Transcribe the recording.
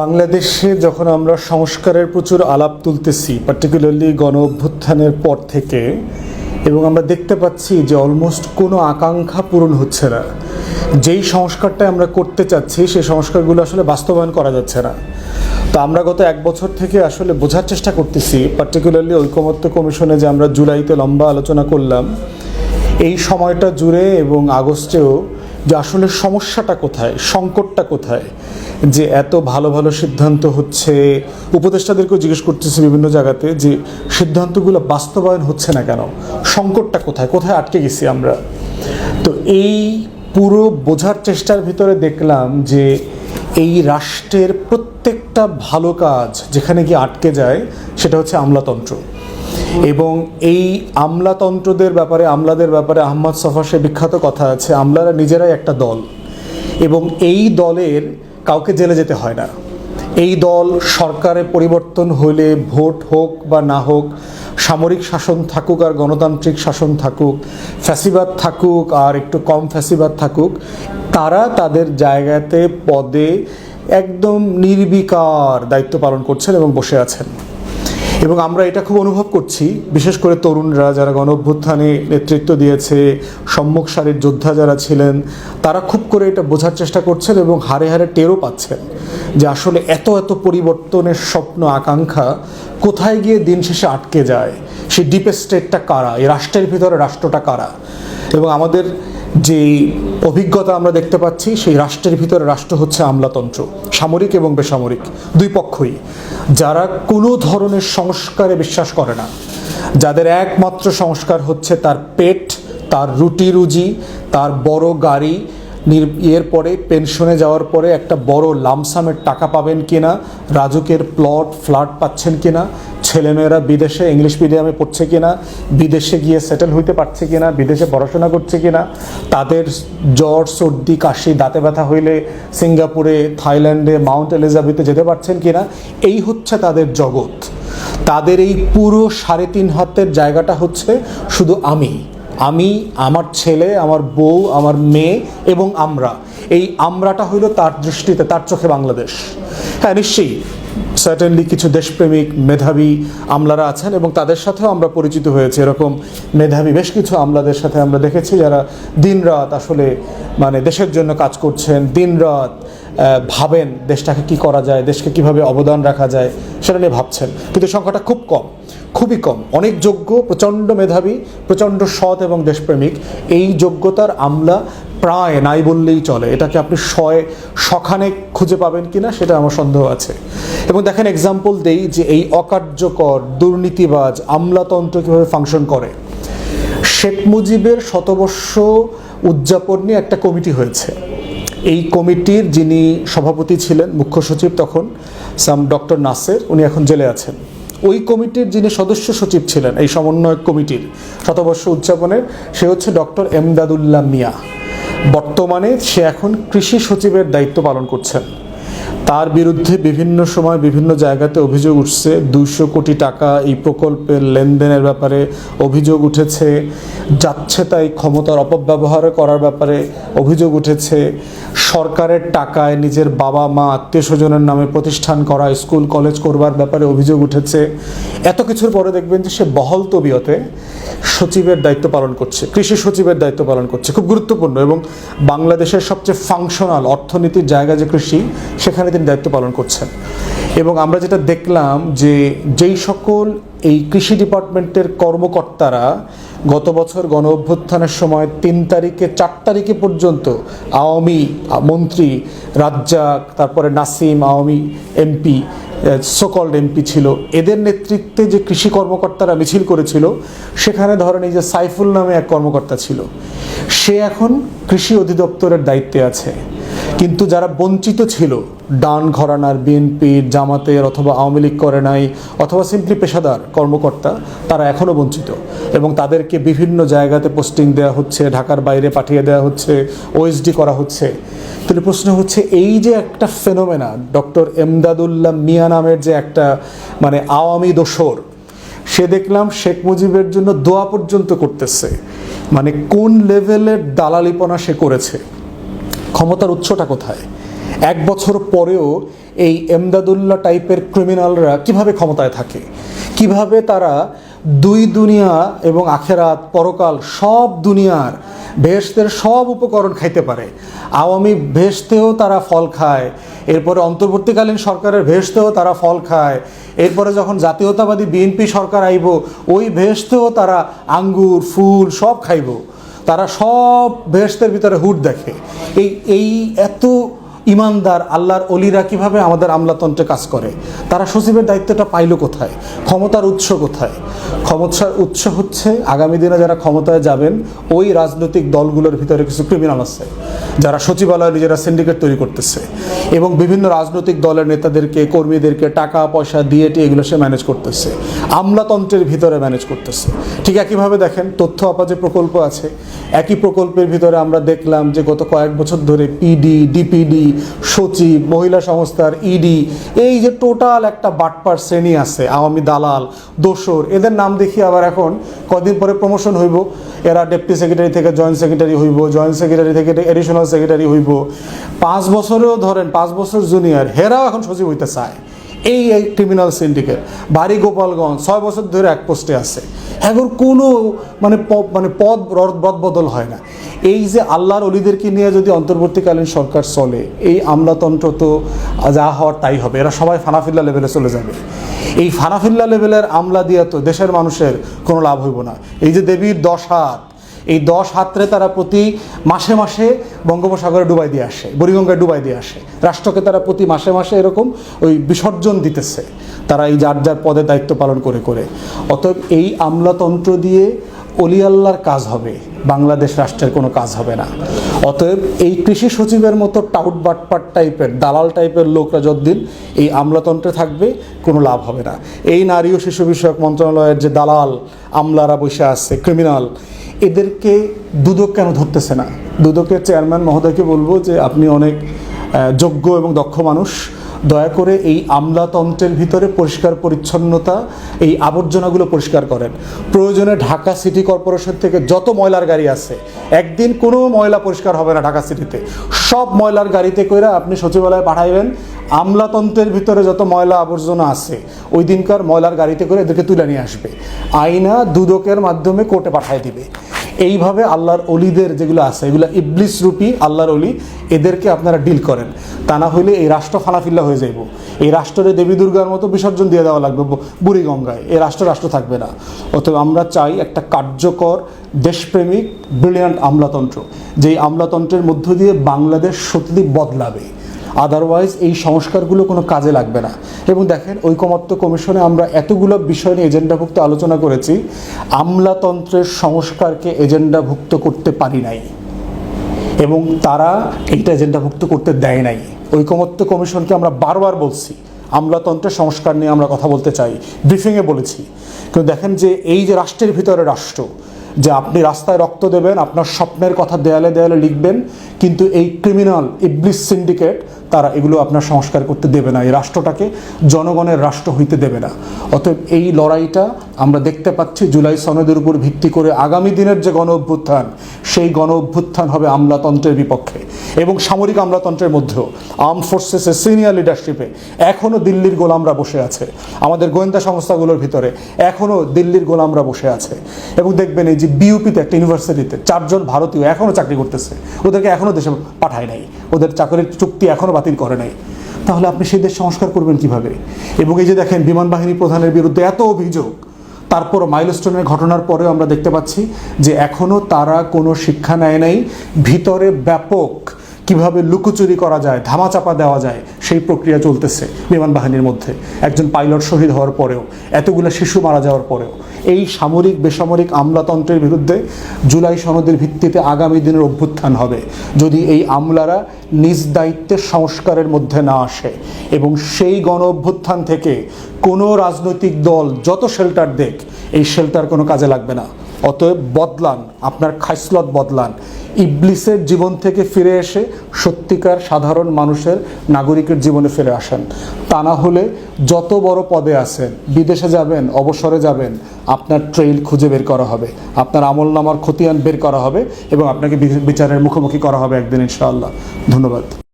বাংলাদেশে যখন আমরা সংস্কারের প্রচুর আলাপ তুলতেছি পার্টিকুলারলি গণ অভ্যুত্থানের পর থেকে, এবং আমরা দেখতে পাচ্ছি যে অলমোস্ট কোনো আকাঙ্ক্ষা পূরণ হচ্ছে না। যেই সংস্কারটা আমরা করতে চাচ্ছি, সেই সংস্কারগুলো আসলে বাস্তবায়ন করা যাচ্ছে না। তো আমরা গত এক বছর থেকে আসলে বোঝার চেষ্টা করতেছি পার্টিকুলারলি ঐকমত্য কমিশনে যে আমরা জুলাইতে লম্বা আলোচনা করলাম, এই সময়টা জুড়ে এবং আগস্টেও যে আসলে সমস্যাটা কোথায়, সংকটটা কোথায়, যে এত ভালো ভালো সিদ্ধান্ত হচ্ছে। উপদেষ্টাদেরকেও জিজ্ঞেস করতেছে বিভিন্ন জায়গাতে যে সিদ্ধান্তগুলো বাস্তবায়ন হচ্ছে না কেন, সংকটটা কোথায় কোথায় আটকে গেছি আমরা? তো এই পুরো বোঝার চেষ্টার ভিতরে দেখলাম যে এই রাষ্ট্রের প্রত্যেকটা ভালো কাজ যেখানে গিয়ে আটকে যায়, সেটা হচ্ছে আমলাতন্ত্র। এবং এই আমলাতন্ত্রদের ব্যাপারে, আমলাদের ব্যাপারে আহমদ সফার সে বিখ্যাত কথা আছে, আমলারা নিজেরাই একটা দল। এবং এই দলের কাউকে জেলে যেতে হয় না। এই দল সরকারে পরিবর্তন হলে ভোট হোক বা না হোক, সামরিক শাসন থাকুক আর গণতান্ত্রিক শাসন থাকুক, ফ্যাসিবাদ থাকুক আর একটু কম ফ্যাসিবাদ থাকুক, তারা তাদের জায়গাতে, পদে একদম নির্বিকার দায়িত্ব পালন করছেন এবং বসে আছেন। এবং আমরা এটা খুব অনুভব করছি। বিশেষ করে তরুণরা যারা গণ অভ্যুত্থানে নেতৃত্ব দিয়েছে, সম্মুখ সারির যোদ্ধা যারা ছিলেন, তারা খুব করে এটা বোঝার চেষ্টা করছেন এবং হারে হারে টেরও পাচ্ছেন যে আসলে এত এত পরিবর্তনের স্বপ্ন, আকাঙ্ক্ষা কোথায় গিয়ে দিন শেষে আটকে যায়? সেই ডিপেস্টেটটা কারা? এই রাষ্ট্রের ভিতরে রাষ্ট্রটা কারা? এবং আমাদের যে অভিজ্ঞতা আমরা দেখতে পাচ্ছি, সেই রাষ্ট্রের ভিতরে রাষ্ট্র হচ্ছে আমলাতন্ত্র, সামরিক এবং বেসামরিক, দুই পক্ষই। যারা কোনো ধরনের সংস্কারে বিশ্বাস করে না, যাদের একমাত্র সংস্কার হচ্ছে তার পেট, তার রুটি রুজি, তার বড় গাড়ি এর পরে পেনশনে যাওয়ার পরে একটা বড় লামসামের টাকা পাবেন কিনা, রাজুকের প্লট, ফ্ল্যাট পাচ্ছেন কিনা ছেলেমেয়েরা বিদেশে ইংলিশ মিডিয়ামে পড়ছে কিনা, বিদেশে গিয়ে সেটেল হইতে পারছে কিনা, বিদেশে পড়াশোনা করছে কিনা, তাদের জ্বর, সর্দি, কাশি, দাঁতে ব্যথা হইলে সিঙ্গাপুরে, থাইল্যান্ডে, মাউন্ট এলিজাবেথে যেতে পারছেন কিনা, এই হচ্ছে তাদের জগৎ। তাদের এই পুরো সাড়ে তিন হাতের জায়গাটা হচ্ছে শুধু আমি। আমি, আমার ছেলে, আমার বউ, আমার মেয়ে এবং আমরা। এই আমরাটা হইল তার দৃষ্টিতে, তার চোখে বাংলাদেশ। হ্যাঁ নিশ্চয়ই। সার্টেনলি কিছু দেশপ্রেমিক মেধাবী আমলারা আছেন এবং তাদের সাথেও আমরা পরিচিত হয়েছে। এরকম মেধাবী বেশ কিছু আমলাদের সাথে আমরা দেখেছি যারা দিনরাত আসলে মানে দেশের জন্য কাজ করছেন দিনরাত আহ, ভাবেন দেশটাকে কি করা যায় দেশকে কীভাবে অবদান রাখা যায় সেটা নিয়ে ভাবছেন। কিন্তু সংখ্যাটা খুব কম খুবই কম। অনেক যোগ্য প্রচণ্ড মেধাবী প্রচণ্ড সৎ এবং দেশপ্রেমিক। এই যোগ্যতার আমলা প্রায় নাই বললেই চলে। এটাকে আপনি শয়ে, সখানে খুঁজে পাবেন কিনা সেটা আমার সন্দেহ আছে। এবং দেখেন এক্সাম্পল দেই যে এই অকার্যকর, দুর্নীতিবাজ, আমলাতন্ত্র কীভাবে ফাংশন করে। শেখ মুজিবের শতবর্ষ উদযাপন নিয়ে একটা কমিটি হয়েছে। এই কমিটির যিনি সভাপতি ছিলেন, মুখ্য সচিব তখন, সাম ডক্টর নাসের, উনি এখন জেলে আছেন। ওই কমিটির যিনি সদস্য সচিব ছিলেন, এই সমন্বয়ক কমিটির শতবর্ষ উদযাপনের, সে হচ্ছে ডক্টর এমদাদুল্লাহ মিয়া। বর্তমানে সে এখন কৃষি সচিবের দায়িত্ব পালন করছেন। তার বিরুদ্ধে বিভিন্ন সময় বিভিন্ন জায়গাতে অভিযোগ উঠছে। দুইশো কোটি টাকা এই প্রকল্পের লেনদেনের ব্যাপারে অভিযোগ উঠেছে। যাচ্ছে তাই ক্ষমতার অপব্যবহার করার ব্যাপারে অভিযোগ উঠেছে। সরকারের টাকায় নিজের বাবা মা, আত্মীয় স্বজনের নামে প্রতিষ্ঠান করা, স্কুল, কলেজ করবার ব্যাপারে অভিযোগ উঠেছে। এত কিছুর পরে দেখবেন যে সে বহল তবিয়তে সচিবের দায়িত্ব পালন করছে, কৃষি সচিবের দায়িত্ব পালন করছে। খুব গুরুত্বপূর্ণ এবং বাংলাদেশের সবচেয়ে ফাংশনাল অর্থনীতির জায়গা যে কৃষি, সেখানে তিনি দায়িত্ব পালন করছেন। এবং আমরা যেটা দেখলাম যে যেই সকল এই কৃষি ডিপার্টমেন্টের কর্মকর্তারা গত বছর গণ অভ্যুত্থানের সময় তিন তারিখে, চার তারিখে পর্যন্ত আওয়ামী মন্ত্রী, রাজ্জাক, তারপরে নাসিম, আওয়ামী এমপি সকল্ড এমপি ছিল। এদের নেতৃত্বে যে কৃষি কর্মকর্তারা মিছিল করেছিল, সেখানে ধরেন এই যে সাইফুল নামে এক কর্মকর্তা ছিল। সে এখন কৃষি অধিদপ্তরের দায়িত্বে আছে। কিন্তু যারা বঞ্চিত ছিল, ডান ঘরানার বিএনপির জামাতের অথবা আওয়ামী লীগ করে নাই, অথবা সিম্পলি পেশাদার কর্মকর্তা, তারা এখনও বঞ্চিত। এবং তাদেরকে বিভিন্ন জায়গাতে পোস্টিং দেওয়া হচ্ছে, ঢাকার বাইরে পাঠিয়ে দেওয়া হচ্ছে ওএসডি করা হচ্ছে। তাহলে প্রশ্ন হচ্ছে, এই যে একটা ফেনোমেনা, ডক্টর এমদাদুল্লাহ মিয়া নামের যে একটা মানে আওয়ামী দোসর সে দেখলাম শেখ মুজিবের জন্য দোয়া পর্যন্ত করতেছে। মানে কোন লেভেলের দালালিপনা সে করেছে? ক্ষমতার উৎসটা কোথায়? এক বছর পরেও এই এমদাদুল্লাহ টাইপের ক্রিমিনালরা কীভাবে ক্ষমতায় থাকে? কীভাবে তারা দুই দুনিয়া এবং আখেরাত, পরকাল সব দুনিয়ার ভেস্তের সব উপকরণ খাইতে পারে। আওয়ামী ভেস্তেও তারা ফল খায়, এরপরে অন্তর্বর্তীকালীন সরকারের ভেস্তেও তারা ফল খায়, এরপরে যখন জাতীয়তাবাদী বিএনপি সরকার আইব, ওই ভেস্তেও তারা আঙ্গুর, ফুল সব খাইব। তারা সব বেহেশতের ভিতরে হুট দেখে। এই এই এত ইমানদার, আল্লাহর অলিরা কীভাবে আমাদের আমলাতন্ত্রে কাজ করে? তারা সচিবের দায়িত্বটা পাইল কোথায়? ক্ষমতার উৎস কোথায়? ক্ষমতার উৎস হচ্ছে আগামী দিনে যারা ক্ষমতায় যাবেন, ওই রাজনৈতিক দলগুলোর ভিতরে কিছু ক্রিমিনাল আছে, যারা সচিবালয় নিজেরা সিন্ডিকেট তৈরি করতেছে এবং বিভিন্ন রাজনৈতিক দলের নেতাদেরকে, কর্মীদেরকে টাকা, পয়সা দিয়ে এগুলো সে ম্যানেজ করতেছে, আমলাতন্ত্রের ভিতরে ম্যানেজ করতেছে। ঠিক একইভাবে দেখেন, তথ্য আপা যে প্রকল্প আছে। একই প্রকল্পের ভিতরে আমরা দেখলাম যে গত কয়েক বছর ধরে পিডি ডিপিডি সচিব, মহিলা সংস্থার ইডি এই যে টোটাল একটা বাটপার শ্রেণি আছে, আওয়ামী দালাল, দোসর, এদের নাম দেখি আবার এখন, কদিন পরে প্রমোশন হইব। এরা ডেপুটি সেক্রেটারি থেকে জয়েন্ট সেক্রেটারি হইব জয়েন্ট সেক্রেটারি থেকে এডিশনাল সেক্রেটারি হইব। পাঁচ বছরেও ধরেন, পাঁচ বছর জুনিয়র হেরাও এখন সচিব হইতে চায়। এই এই ক্রিমিনাল সিন্ডিকেট বাড়ি গোপালগঞ্জ ছয় বছর ধরে এক পোস্টে আছে। এখন কোনো মানে মানে পদ বদল হয় না। এই যে আল্লাহর অলিদেরকে নিয়ে যদি অন্তর্বর্তীকালীন সরকার চলে, এই আমলাতন্ত্র তো যা হওয়ার তাই হবে। এরা সবাই ফানাফিল্লা লেভেলে চলে যাবে। এই ফানাফিল্লা লেভেলের আমলা দিয়ে তো দেশের মানুষের কোনো লাভ হইব না। এই যে দেবীর দশ হাত এই দশ হাতরে তারা প্রতি মাসে মাসে বঙ্গোপসাগরে ডুবাই দিয়ে আসে, বুড়িগঙ্গায় ডুবাই দিয়ে আসে। রাষ্ট্রকে তারা প্রতি মাসে মাসে এরকম ওই বিসর্জন দিতেছে। তারা এই যার যার পদে দায়িত্ব পালন করে করে। অতএব এই আমলাতন্ত্র দিয়ে অলি আল্লাহর কাজ হবে, বাংলাদেশ রাষ্ট্রের কোনো কাজ হবে না। অতএব এই কৃষি সচিবের মতো টাউট বাটপাট টাইপের, দালাল টাইপের লোকরা যতদিন এই আমলাতন্ত্রে থাকবে, কোনো লাভ হবে না। এই নারী ও শিশু বিষয়ক মন্ত্রণালয়ের যে দালাল, আমলারা বসে আছে ক্রিমিনাল এদেরকে দুদক কেন ধরতেছে না? দুদকের চেয়ারম্যান মহোদয়কে বলব যে, আপনি অনেক যোগ্য এবং দক্ষ মানুষ দয়া করে এই আমলাতন্ত্রের ভিতরে পরিষ্কার পরিচ্ছন্নতা, এই আবর্জনাগুলো পরিষ্কার করেন। প্রয়োজনে ঢাকা সিটি কর্পোরেশন থেকে যত ময়লার গাড়ি আছে, একদিন কোনো ময়লা পরিষ্কার হবে না ঢাকা সিটিতে। সব ময়লার গাড়িতে কইরা আপনি সচিবালয়ে পাঠাইবেন, আমলাতন্ত্রের ভিতরে যত ময়লা আবর্জনা আছে, ওই দিনকার ময়লার গাড়িতে করে এদেরকে তুলে নিয়ে আসবে। আইনা দুদকের মাধ্যমে কোর্টে পাঠায় দিবে। এইভাবে আল্লাহর অলিদের যেগুলো আছে, এগুলো ইবলিস রূপী আল্লাহর অলি, এদেরকে আপনারা ডিল করেন। তা না হইলে এই রাষ্ট্র ফালাফিল্লা হয়ে যাইব। এই রাষ্ট্রের দেবী দুর্গার মতো বিসর্জন দিয়ে দেওয়া লাগবে বুড়িগঙ্গায়। এই রাষ্ট্র রাষ্ট্র থাকবে না। অতএব আমরা চাই একটা কার্যকর, দেশপ্রেমিক ব্রিলিয়ান্ট আমলাতন্ত্র, যেই আমলাতন্ত্রের মধ্য দিয়ে বাংলাদেশ সত্যি বদলাবে। আদারওয়াইজ এই সংস্কারগুলো কোনো কাজে লাগবে না। এবং দেখেন, ঐকমত্য কমিশনে আমরা এতগুলো বিষয় নিয়ে এজেন্ডাভুক্ত আলোচনা করেছি, আমলাতন্ত্রের সংস্কারকে এজেন্ডাভুক্ত করতে পারি নাই। এবং তারা এইটা এজেন্ডাভুক্ত করতে দেয় নাই। ঐকমত্য কমিশনকে আমরা বারবার বলছি, আমলাতন্ত্রের সংস্কার নিয়ে আমরা কথা বলতে চাই। ব্রিফিংয়ে বলেছি। কিন্তু দেখেন যে এই যে রাষ্ট্রের ভিতরে রাষ্ট্র, যে আপনি রাস্তায় রক্ত দেবেন, আপনার স্বপ্নের কথা দেয়ালে দেয়ালে লিখবেন, কিন্তু এই ক্রিমিনাল ইবলিস সিন্ডিকেট তারা এগুলো আপনার সংস্কার করতে দেবে না। এই রাষ্ট্রটাকে জনগণের রাষ্ট্র হইতে দেবে না। অতএব এই লড়াইটা আমরা দেখতে পাচ্ছি জুলাই সনদের উপর ভিত্তি করে আগামী দিনের যে গণ অভ্যুত্থান, সেই গণ অভ্যুত্থান হবে আমলাতন্ত্রের বিপক্ষে। এবং সামরিক আমলাতন্ত্রের মধ্যেও আর্ম ফোর্সেসের সিনিয়র লিডারশিপে এখনও দিল্লির গোলামরা বসে আছে। আমাদের গোয়েন্দা সংস্থাগুলোর ভিতরে এখনও দিল্লির গোলামরা বসে আছে। এবং দেখবেন এই যে বিউপিতে একটা ইউনিভার্সিটিতে চারজন ভারতীয় এখনও চাকরি করতেছে। ওদেরকে এখনও দেশে পাঠায় নাই। ওদের চাকরির চুক্তি এখনও বাতিল করে নাই। তাহলে আপনি সেই দেশ সংস্কার করবেন কীভাবে? এবং এই যে দেখেন, বিমান বাহিনী প্রধানের বিরুদ্ধে এত অভিযোগ তারপর মাইলস্টোনের ঘটনার পরেও আমরা দেখতে পাচ্ছি যে এখনও তারা কোনো শিক্ষা নেয় নাই। ভিতরে ব্যাপক কীভাবে লুকোচুরি করা যায়, ধামাচাপা দেওয়া যায়, সেই প্রক্রিয়া চলতেছে বিমান বাহিনীর মধ্যে। একজন পাইলট শহীদ হওয়ার পরেও, এতগুলো শিশু মারা যাওয়ার পরেও, এই সামরিক, বেসামরিক আমলাতন্ত্রের বিরুদ্ধে জুলাই সনদের ভিত্তিতে আগামী দিনের অভ্যুত্থান হবে। যদি এই আমলারা নিজ দায়িত্বের সংস্কারের মধ্যে না আসে এবং সেই গণ অভ্যুত্থান থেকে কোনো রাজনৈতিক দল যত শেল্টার দেখ, এই শেল্টার কোনো কাজে লাগবে না। অতএব বদলান, আপনার খাইসলত বদলান। ইবলিসের জীবন থেকে ফিরে এসে সত্যিকার সাধারণ মানুষের নাগরিকের জীবনে ফিরে আসেন। তা না হলে যত বড় পদে আছেন, বিদেশে যাবেন, অবসরে যাবেন, আপনার ট্রেইল খুঁজে বের করা হবে, আপনার আমল নামার খতিয়ান বের করা হবে এবং আপনাকে বিচারের মুখোমুখি করা হবে একদিন ইনশাআল্লাহ। ধন্যবাদ।